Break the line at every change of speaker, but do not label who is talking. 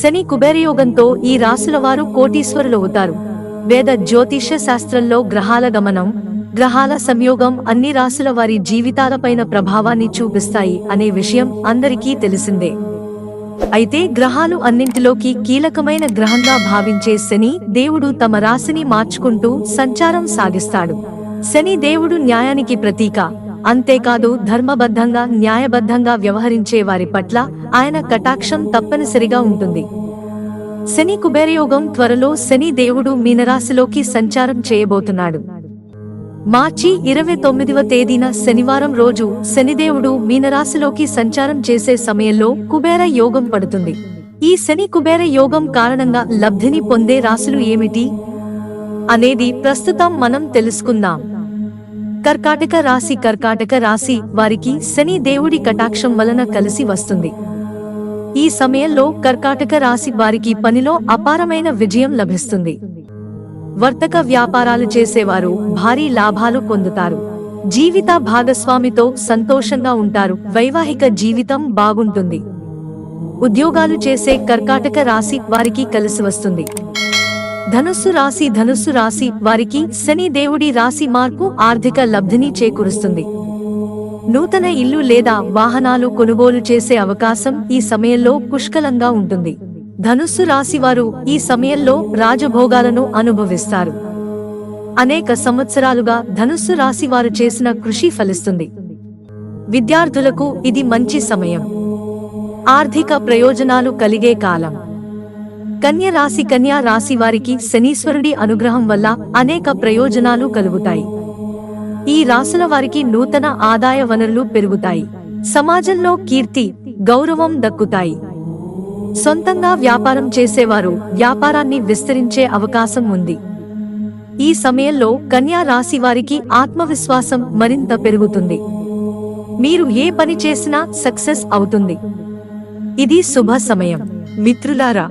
శని కుబేరయోగంతో ఈ రాసుల వారు కోటీశ్వరులవుతారు వేద జ్యోతిష శాస్త్రంలో గ్రహాల గమనం గ్రహాల సంయోగం అన్ని రాసుల వారి జీవితాలపైన ప్రభావాన్ని చూపిస్తాయి అనే విషయం అందరికీ తెలిసిందే. అయితే గ్రహాలు అన్నింటిలోకి కీలకమైన గ్రహంగా భావించే శని దేవుడు తమ రాశిని మార్చుకుంటూ సంచారం సాగిస్తాడు. శని దేవుడు న్యాయానికి ప్రతీక అంతేకాదు ధర్మబద్ధంగా న్యాయబద్ధంగా వ్యవహరించే వారి పట్ల ఆయన కటాక్షం తప్పనిసరిగా ఉంటుంది. శని కుబేరయోగం త్వరలో శని దేవుడు మీనరాశిలోకి సంచారం చేయబోతున్నాడు. మార్చి ఇరవై తొమ్మిదవ తేదీన శనివారం రోజు శనిదేవుడు మీనరాశిలోకి సంచారం చేసే సమయంలో కుబేర యోగం పడుతుంది. ఈ శని కుబేర యోగం కారణంగా లబ్ధిని పొందే రాశులు ఏమిటి? అనేది ప్రస్తుతం మనం తెలుసుకుందాం. కర్కాటక రాశి కర్కాటక రాశి వారికి శని దేవుడి కటాక్షం వలన కలిసి వస్తుంది. ఈ సమయంలో కర్కాటక రాశి వారికి పనిలో అపారమైన విజయం లభిస్తుంది. వర్తక వ్యాపారాలు చేసేవారు భారీ లాభాలు పొందుతారు. జీవిత భాగస్వామితో సంతోషంగా ఉంటారు. వైవాహిక జీవితం బాగుంటుంది. ఉద్యోగాలు చేసే కర్కాటక రాశి వారికి కలిసి వస్తుంది. ధనుస్సు రాశి ధనుస్సు రాశి వారికి శని దేవుడి రాశి మార్పు ఆర్థిక లబ్ధిని చేకూరుస్తుంది. నూతన ఇల్లు లేదా వాహనాలు కొనుగోలు చేసే అవకాశం ఈ సమయంలో పుష్కలంగా ఉంటుంది. ధనుస్సు రాశివారు ఈ సమయంలో రాజభోగాలను అనుభవిస్తారు. అనేక సంవత్సరాలుగా ధనుస్సు రాశివారు చేసిన కృషి ఫలిస్తుంది. విద్యార్థులకు ఇది మంచి సమయం. ఆర్థిక ప్రయోజనాలు కలిగే కాలం. కన్య రాశి కన్యా రాశి వారికి శనీశ్వరుడి అనుగ్రహం వల్ల అనేక ప్రయోజనాలు కలుగుతాయి. ఈ రాశుల వారికి నూతన ఆదాయ వనరులు పెరుగుతాయి. సమాజంలో కీర్తి గౌరవం దక్కుతాయి. సొంతంగా వ్యాపారం చేసేవారు వ్యాపారాన్ని విస్తరించే అవకాశం ఉంది. ఈ సమయంలో కన్యా రాశి వారికి ఆత్మవిశ్వాసం మరింత పెరుగుతుంది. మీరు ఏ పని చేసినా సక్సెస్ అవుతుంది. ఇది శుభ సమయం.
మిత్రులారా